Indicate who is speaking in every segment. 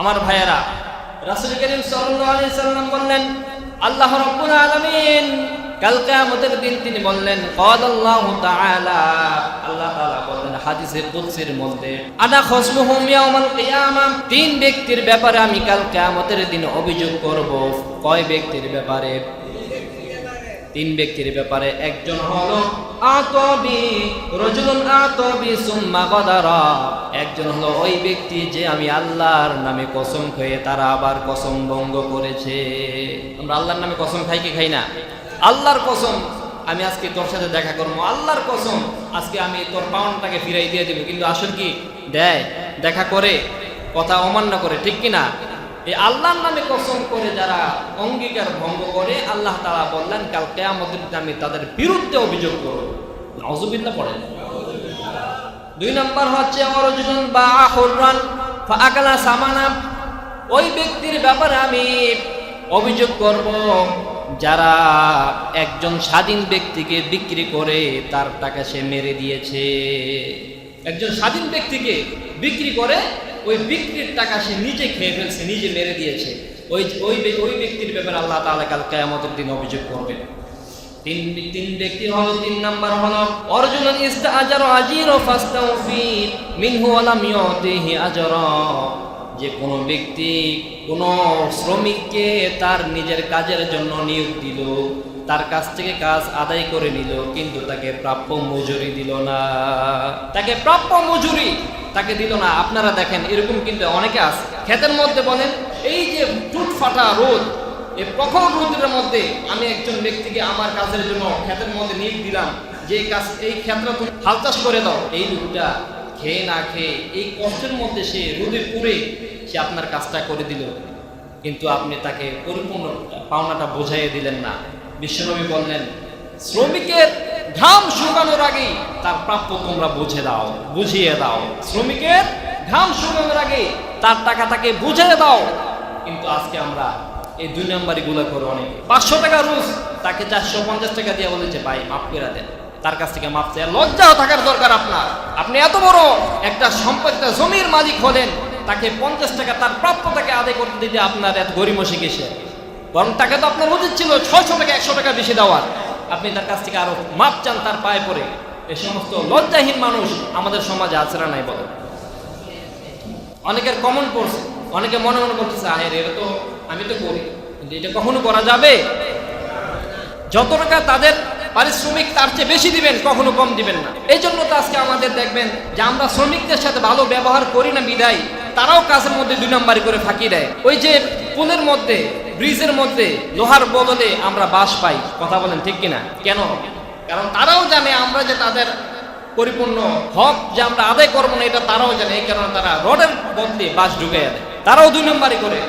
Speaker 1: আমার ভাইয়েরা, রাসুল করিম সাল্লাল্লাহু সাল্লাম বললেন, আল্লাহ রব্বুল আলমিন কাল কিয়ামতের দিন তিনি বললেন ক্বালাল্লাহু তাআলা। আল্লাহ তাআলা বললেন, হাদিসের কুদসির মধ্যে, আনা খসমুহুম ইয়াউমাল তিন ব্যক্তির ব্যাপারে আমি কাল কিয়ামতের দিন অভিযোগ করব। কয় ব্যক্তির ব্যাপারে? তিন ব্যক্তির ব্যাপারে একজন হলো আতবি, রজুলুন আতবি, সুম্মা গদারা একজন হলো ওই ব্যক্তি যে আমি আল্লাহর নামে কসম খেয়ে তারা আবার কসম ভঙ্গ করেছে। আমরা আল্লাহর নামে কসম খাই কি খাই না? আল্লাহর কসম। আমি আজকে তোর সাথে দেখা করব। আল্লাহর কসম। আজকে আমি তোর পাউন্ডটাকে ফিরাই দিয়ে দেবো। কিন্তু আসল কি? দেয়, দেখা করে, কথা অমান্য করে, ঠিক কি না এই আল্লাহর নামে কসম করে যারা অঙ্গীকার ভঙ্গ করে, আল্লাহ তাআলা বললেন, কাল কেয়ামতের আমি তাদের বিরুদ্ধে অভিযোগ করব নজুবিল্লাহ পড়েন। দুই নম্বর হচ্ছে, অরজুন বা আহরান ফাকালা সামানা ওই ব্যক্তির ব্যাপারে আমি অভিযোগ করব, যারা একজন স্বাধীন ব্যক্তিকে বিক্রি করে, তার টাকা সে মেরে দিয়েছে। একজন স্বাধীন ব্যক্তিকে বিক্রি করে ওই বিক্রির টাকা সে নিজে খেয়ে ফেলছে, নিজে মেরে দিয়েছে। ওই ওই ওই ব্যক্তির ব্যাপারে আল্লাহ তাআলা কাল কিয়ামতের দিন অভিযোগ করবেন। তিন তিন ব্যক্তি হলো, তিন নাম্বার হলো অর্জুন ইস্তাআজার আজির ফাস্তাউফি মিনহু ওয়ালাম ইউতিহি আজরা। যে কোনো ব্যক্তি কোনো শ্রমিককে তার নিজের কাজের জন্য নিয়োগ দিল, তার কাছ থেকে কাজ আদায় করে নিল, কিন্তু তাকে প্রাপ্য মজুরি দিল না। তাকে প্রাপ্য মজুরি তাকে দিল না। আপনারা দেখেন, এরকম কিন্তু অনেকে আছে। ক্ষেতের মধ্যে বলেন, এই যে টুট ফাটা রোদ এই প্রখর রোদের মধ্যে আমি একজন ব্যক্তিকে আমার কাজের জন্য ক্ষেতের মধ্যে নিয়োগ দিলাম। যে কাজ, এই ক্ষেত্রে তুমি হাল চাষ করে দাও। এই লোকটা খেয়ে না খেয়ে, এই কষ্টের মধ্যে সে রোদে পুড়ে সে আপনার কাজটা করে দিল। কিন্তু আপনি তাকে পরিপূর্ণ পাওনাটা বোঝাইয়ে দিলেন না। বিশ্বনবী বললেন, শ্রমিকের ঘাম শুকানোর আগেই তার প্রাপ্য তোমরা বুঝে দাও, বুঝিয়ে দাও। শ্রমিকের ঘাম শুকানোর আগে তার টাকা তাকে বুঝিয়ে দাও। কিন্তু আজকে আমরা এই দুই নাম্বারই গুলো করে অনেক। পাঁচশো টাকা রোজ, তাকে চারশো পঞ্চাশ টাকা দিয়ে বলেছে, ভাই, মাফ করে দেন। তার কাছ থেকে মাফ চাই লজ্জাও থাকার দরকার আপনার। আপনি এত বড় একটা সম্পত্তি জমির মালিক হলেন, তাকে পঞ্চাশ টাকা তার প্রাপ্য তাকে আদায় করতে দিতে আপনার এত গরিমসি কিসে বরং তাকে তো আপনার উচিত ছিল, ছয়শো টাকা একশো টাকা বেশি দেওয়ার। আপনি তার কাছ থেকে আরও মাপ চান তার পায়ে পড়ে। এই সমস্ত লজ্জাহীন মানুষ আমাদের সমাজে আছে না নাই বলেন? অনেকের কমন পড়ছে অনেকে মনে মনে করতেছে আহের এটা তো, আমি তো করি। কিন্তু এটা কখনো করা যাবে? যত টাকা তাদের পারিশ্রমিক তার চেয়ে বেশি দিবেন, কখনো কম দিবেন না। এই জন্য তো আজকে আমাদের দেখবেন যে আমরা শ্রমিকদের সাথে ভালো ব্যবহার করি না বিদায়, তারাও কাজের মধ্যে দুই নম্বরই করে ফাঁকি দেয়। ওই যে পুলের মধ্যে ব্রিজের মধ্যে, লোহার বদলে আমরা বাস পাই। কথা বলেন ঠিক কিনা? কেন? কারণ তারাও জানে আমরা যে তাদের পরিপূর্ণ হক, যে আমরা আদায় করব না, এটা তারাও জানে। এই কারণে তারা রডের বদলে বাস ঢুকে দেয়। তারাও দুই নম্বরই করে।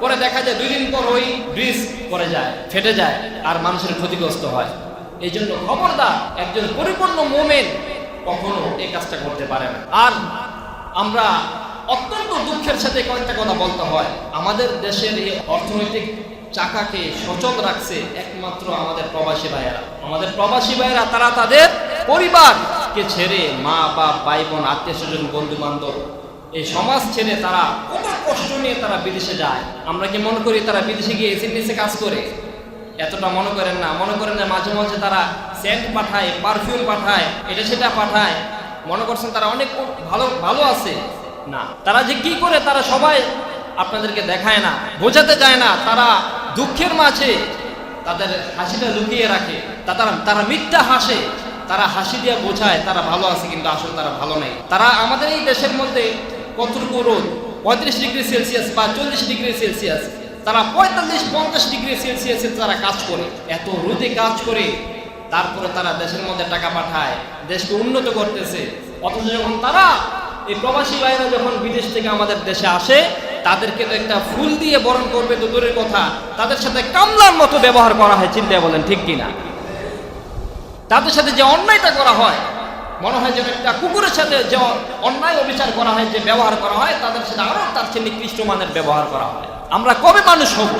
Speaker 1: পরে দেখা যায় দুই দিন পর ওই ব্রিজ পরে যায়, ফেটে যায়, আর মানুষের ক্ষতিগ্রস্ত হয়। এই জন্য খবরদার একজন পরিপূর্ণ মোমেন কখনো এই কাজটা করতে পারে না। আর আমরা অত্যন্ত দুঃখের সাথে কয়েকটা কথা বলতে হয়। আমাদের দেশের এই অর্থনৈতিক চাকাকে সচল রাখছে একমাত্র আমাদের প্রবাসী ভাইয়েরা। আমাদের প্রবাসী ভাইয়েরা, তারা তাদের পরিবারকে ছেড়ে মা, বাপ ভাই বোন আত্মীয় স্বজন বন্ধু বান্ধব এই সমাজ ছেড়ে তারা কত কষ্ট নিয়ে তারা বিদেশে যায়। আমরা কি মনে করি তারা বিদেশে গিয়ে এসে নিচে কাজ করে? এতটা মনে করেন না। মনে করেন না মাঝে মাঝে তারা সেন্ট পাঠায়, পারফিউম পাঠায়, এটা সেটা পাঠায়। মনে করছেন তারা অনেক ভালো ভালো আছে। না। তারা যে কি করে, তারা সবাই আপনাদেরকে দেখায় না, বোঝাতে যায় না। তারা দুঃখের মাঝে তাদের হাসিটা লুকিয়ে রাখে। তারা তারা মিথ্যা হাসে, তারা হাসি দিয়ে বোঝায়, তারা ভালো আছে কিন্তু আসলে তারা ভালো নেই। তারা আমাদের এই দেশের মধ্যে কতটুকু রোদ? পঁয়ত্রিশ ডিগ্রি সেলসিয়াস বা চল্লিশ ডিগ্রি সেলসিয়াস। তারা পঁয়তাল্লিশ, পঞ্চাশ ডিগ্রি সেলসিয়াসে তারা কাজ করে। এত রোদে কাজ করে, তারপরে তারা দেশের মধ্যে টাকা পাঠায়, দেশকে উন্নত করতেছে। অথচ যখন তারা এই প্রবাসী ভাইরা যখন বিদেশ থেকে আমাদের দেশে আসে, তাদেরকে তো একটা ফুল দিয়ে বরণ করবে তো দূরের কথা। তাদের সাথে কামলার মতো ব্যবহার করা হয়, চিন্তা বলেন, ঠিক কিনা? তাদের সাথে যে অন্যায়টা করা হয়, মনে হয় যেন একটা কুকুরের সাথে যে অন্যায় অবিচার করা হয়, যে ব্যবহার করা হয়, তাদের সাথে আরও তার চেয়ে নিকৃষ্ট মানের ব্যবহার করা হয়। আমরা কবে মানুষ হব?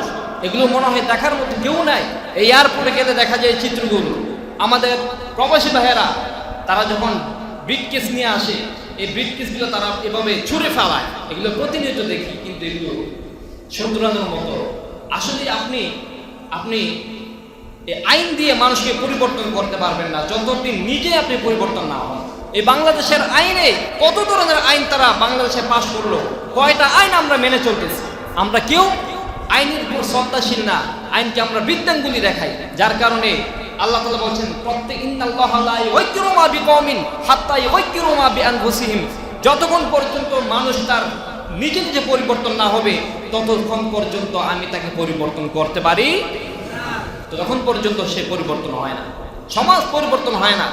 Speaker 1: এগুলো মনে হয় দেখার মতো কেউ নাই। এই এয়ারপোর্টে গেলে দেখা যায় চিত্রগুলো। আমাদের প্রবাসী ভাইয়েরা, তারা যখন ব্রিটকেস নিয়ে আসে এই ব্রিটিশগুলো তারা এভাবে ছুঁড়ে ফেলায়। এগুলো প্রতিনিয়ত দেখি, কিন্তু এগুলো শত্রুরানোর মতো আসলে আপনি আপনি আইন দিয়ে মানুষকে পরিবর্তন করতে পারবেন না, যতদিন নিজে আপনি পরিবর্তন না হন। এই বাংলাদেশের আইনে কত ধরনের আইন তারা বাংলাদেশে পাশ করল? কয়টা আইন আমরা মেনে চলতেছি? আমরা কেউ আইনের উপর শ্রদ্ধাশীল না, আইনকে আমরা বৃদ্ধাঙ্গুলি দেখাই, যার কারণে আল্লাহ তাআলা বলছেন প্রত্যেক ইন্নাল্লাহ লা ইউগাইয়িরু মা বিকওমিন হাত্তা ইউগাইয়িরু মা যতক্ষণ পর্যন্ত মানুষ তার নিজে নিজে পরিবর্তন না হবে, ততক্ষণ পর্যন্ত আমি তাকে পরিবর্তন করতে পারি ততক্ষণ পর্যন্ত সে পরিবর্তন হয় না। সমাজ পরিবর্তন হয় না।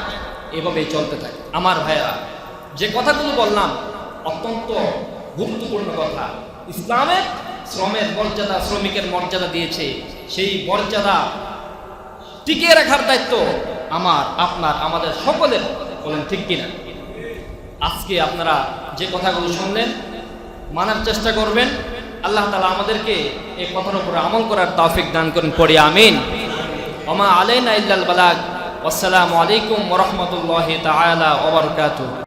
Speaker 1: এভাবেই চলতে থাকে। আমার ভাইরা যে কথাগুলো বললাম, অত্যন্ত গুরুত্বপূর্ণ কথা। ইসলামের শ্রমের মর্যাদা শ্রমিকের মর্যাদা দিয়েছে। সেই মর্যাদা টিকিয়ে রাখার দায়িত্ব আমার, আপনার, আমাদের সকলের। বলেন, ঠিক কিনা? আজকে আপনারা যে কথাগুলো শুনলেন, মানার চেষ্টা করবেন। আল্লাহ তালা আমাদেরকে এই কথার উপরে আমল করার তাফিক দান করেন, পড়ি, আমিন। ওমা আলাইনা ইল্লাল বালাগ। আসসালামু আলাইকুম রাহমাতুল্লাহি তাআলা ওয়া বারাকাতুহু।